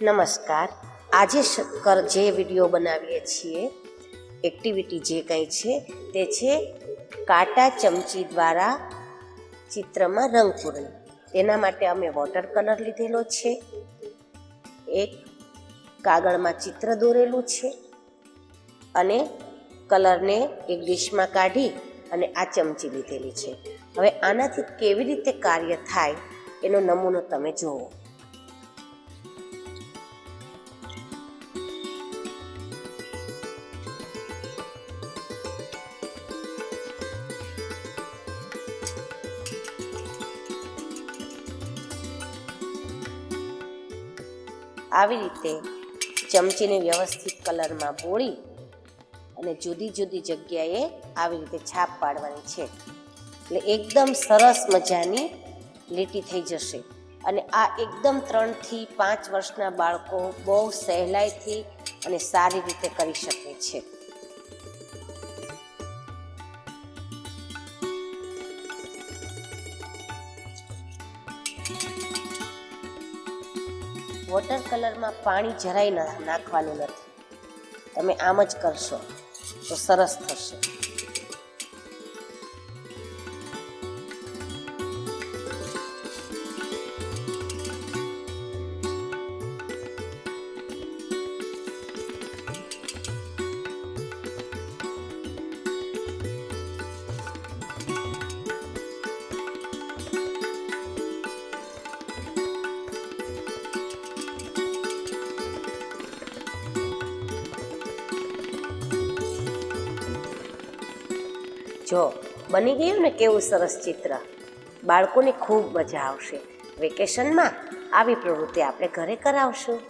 નમસ્કાર. આજે જે વીડિયો બનાવીએ છીએ એક્ટિવિટી જે કંઈ છે, તે છે કાંટા ચમચી દ્વારા ચિત્રમાં રંગ પૂરણ તેના માટે અમે વોટર કલર લીધેલો છે. એક કાગળમાં ચિત્ર દોરેલું છે અને કલરને એક ડીશમાં કાઢી અને આ ચમચી લીધેલી છે. હવે આનાથી કેવી રીતે કાર્ય થાય એનો નમૂનો તમે જુઓ. આવી રીતે ચમચીને વ્યવસ્થિત કલરમાં બોળી અને જુદી જુદી જગ્યાએ આવી રીતે છાપ પાડવાની છે. એટલે એકદમ સરસ મજાની લીટી થઈ જશે. અને આ એકદમ ત્રણથી પાંચ વર્ષના બાળકો બહુ સહેલાઈથી અને સારી રીતે કરી શકે છે. વોટર કલરમાં પાણી જરાય નાખવાનું નથી. તમે આમ જ કરશો તો સરસ થશે. જો બની ગયું ને કેવું સરસ ચિત્ર. બાળકોને ખૂબ મજા આવશે. વેકેશનમાં આવી પ્રવૃત્તિ આપણે ઘરે કરાવશું.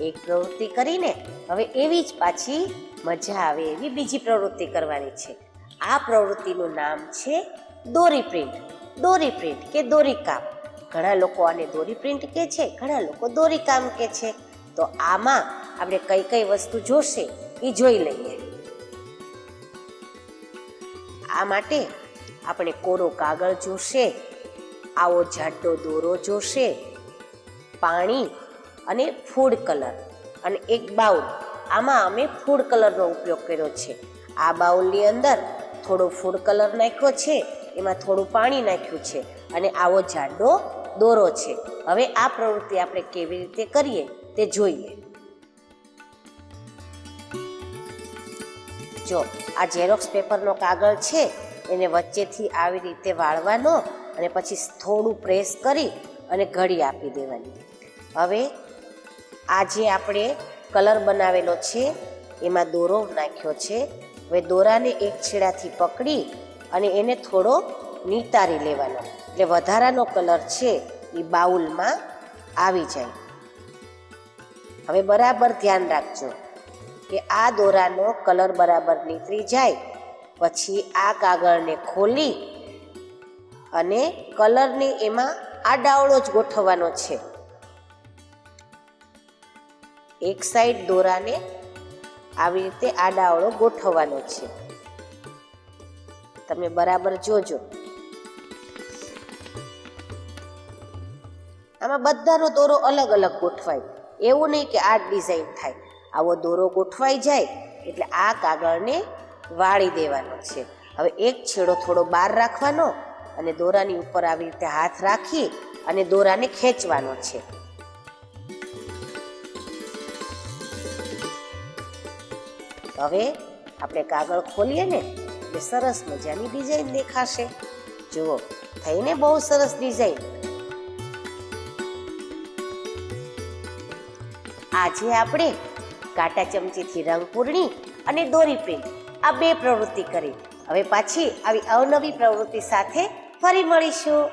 એક પ્રવૃત્તિ કરીને હવે એવી જ પાછી મજા આવે એવી બીજી પ્રવૃત્તિ કરવાની છે. આ પ્રવૃત્તિનું નામ છે દોરી પ્રિન્ટ. દોરી પ્રિન્ટ કે દોરી કામ. ઘણા લોકો આને દોરી પ્રિન્ટ કે છે, ઘણા લોકો દોરી કામ કે છે. તો આમાં આપણે કઈ કઈ વસ્તુ જોશે એ જોઈ લઈએ. આ માટે આપણે કોરો કાગળ જોશે, આવો જાડો દોરો જોશે, પાણી અને ફૂડ કલર અને એક બાઉલ. આમાં અમે ફૂડ કલરનો ઉપયોગ કર્યો છે. આ બાઉલની અંદર થોડો ફૂડ કલર નાખ્યો છે, એમાં થોડું પાણી નાખ્યું છે અને આવો જાડો દોરો છે. હવે આ પ્રવૃત્તિ આપણે કેવી રીતે કરીએ તે જોઈએ. જો આ ઝેરોક્સ પેપરનો કાગળ છે, એને વચ્ચેથી આવી રીતે વાળવાનો અને પછી થોડું પ્રેસ કરી અને ઘડી આપી દેવાની. હવે આ જે આપણે કલર બનાવેલો છે, એમાં દોરો નાખ્યો છે. હવે દોરાને એક છેડાથી પકડી અને એને થોડો નિતારી લેવાનો. એટલે વધારાનો કલર છે, એ બાઉલમાં આવી જાય. હવે બરાબર ધ્યાન રાખજો. કે આ દોરાનો કલર બરાબર નીકળી જાય. પછી આ કાગળને ખોલી અને કલરને એમાં આડાવડો જ ગોઠવવાનો છે. એક સાઈડ દોરાને આવી રીતે આડાવડો ગોઠવવાનો છે. તમે બરાબર જોજો. આમાં બધાનો દોરો અલગ અલગ ગોઠવાય. એવું નહીં કે આ ડિઝાઇન થાય. આવો દોરો ગોઠવાઈ જાય એટલે આ કાગળને વાળી દેવાનો છે. હવે એક છેડો થોડો બહાર રાખવાનો અને દોરાની ઉપર આવી રીતે હાથ રાખી અને દોરાને ખેંચવાનો છે. હવે આપણે કાગળ ખોલીએ ને એટલે સરસ મજાની ડિઝાઇન દેખાશે. જુઓ, થઈને બહુ સરસ ડિઝાઇન. આજે આપણે કાંટા ચમચીથી રંગ પૂરણી અને દોરી પ્રિન્ટ. આ બે પ્રવૃત્તિ કરી. હવે પાછી આવી અવનવી પ્રવૃત્તિ સાથે ફરી મળીશું.